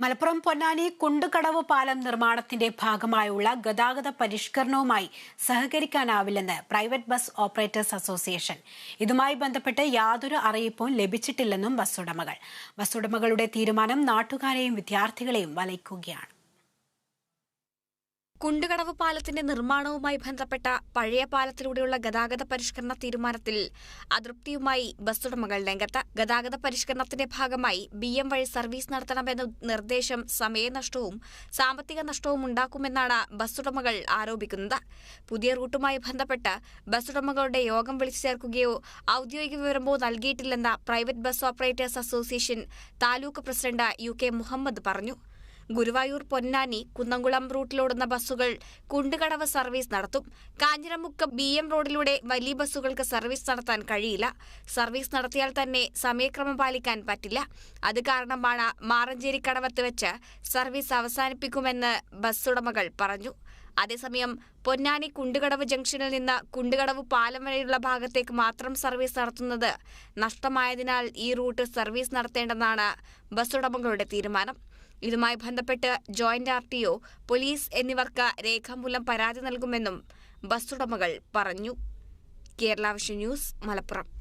മലപ്പുറം പൊന്നാനി കുണ്ടുകടവ് പാലം നിർമ്മാണത്തിന്റെ ഭാഗമായുള്ള ഗതാഗത പരിഷ്കരണവുമായി സഹകരിക്കാനാവില്ലെന്ന് പ്രൈവറ്റ് ബസ് ഓപ്പറേറ്റേഴ്സ് അസോസിയേഷൻ. ഇതുമായി ബന്ധപ്പെട്ട് യാതൊരു അറിയിപ്പും ലഭിച്ചിട്ടില്ലെന്നും ബസ് ഉടമകൾ. ബസ് ഉടമകളുടെ തീരുമാനം നാട്ടുകാരെയും വിദ്യാർത്ഥികളെയും വലയ്ക്കുകയാണ്. കുണ്ടുകടവ് പാലത്തിന്റെ നിർമ്മാണവുമായി ബന്ധപ്പെട്ട പഴയ പാലത്തിലൂടെയുള്ള ഗതാഗത പരിഷ്കരണ തീരുമാനത്തിൽ അതൃപ്തിയുമായി ബസ് ഉടമകൾ രംഗത്ത്. ഗതാഗത പരിഷ്കരണത്തിന്റെ ഭാഗമായി ബി എം വഴി സർവീസ് നടത്തണമെന്ന നിർദ്ദേശം സമയനഷ്ടവും സാമ്പത്തിക നഷ്ടവും ഉണ്ടാക്കുമെന്നാണ് ബസ് ഉടമകൾ ആരോപിക്കുന്നത്. പുതിയ റൂട്ടുമായി ബന്ധപ്പെട്ട് ബസ് ഉടമകളുടെ യോഗം വിളിച്ചു ചേർക്കുകയോ ഔദ്യോഗിക വിവരമോ നൽകിയിട്ടില്ലെന്ന private bus operators association taluk president U K Muhammad പറഞ്ഞു. ഗുരുവായൂർ പൊന്നാനി കുന്നംകുളം റൂട്ടിലോടുന്ന ബസ്സുകൾ കുണ്ടുകടവ് സർവീസ് നടത്തും. കാഞ്ഞിരമുക്ക് ബി എം റോഡിലൂടെ വലിയ ബസ്സുകൾക്ക് സർവീസ് നടത്താൻ കഴിയില്ല. സർവീസ് നടത്തിയാൽ തന്നെ സമയക്രമം പാലിക്കാൻ പറ്റില്ല. അത് കാരണമാണ് മാറഞ്ചേരി കടവത്ത് വെച്ച് സർവീസ് അവസാനിപ്പിക്കുമെന്ന് ബസ്സുടമകൾ പറഞ്ഞു. അതേസമയം പൊന്നാനി കുണ്ടുകടവ് ജംഗ്ഷനിൽ നിന്ന് കുണ്ടുകടവ് പാലം വരെയുള്ള ഭാഗത്തേക്ക് മാത്രം സർവീസ് നടത്തുന്നത് നഷ്ടമായതിനാൽ ഈ റൂട്ട് സർവീസ് നടത്തേണ്ടെന്നാണ് ബസ്സുടമകളുടെ തീരുമാനം. ഇതുമായി ബന്ധപ്പെട്ട് joint R T O police എന്നിവർക്ക് രേഖാമൂലം പരാതി നൽകുമെന്നും ബസ് ഉടമകൾ പറഞ്ഞു. Kerala Vision News Malappuram.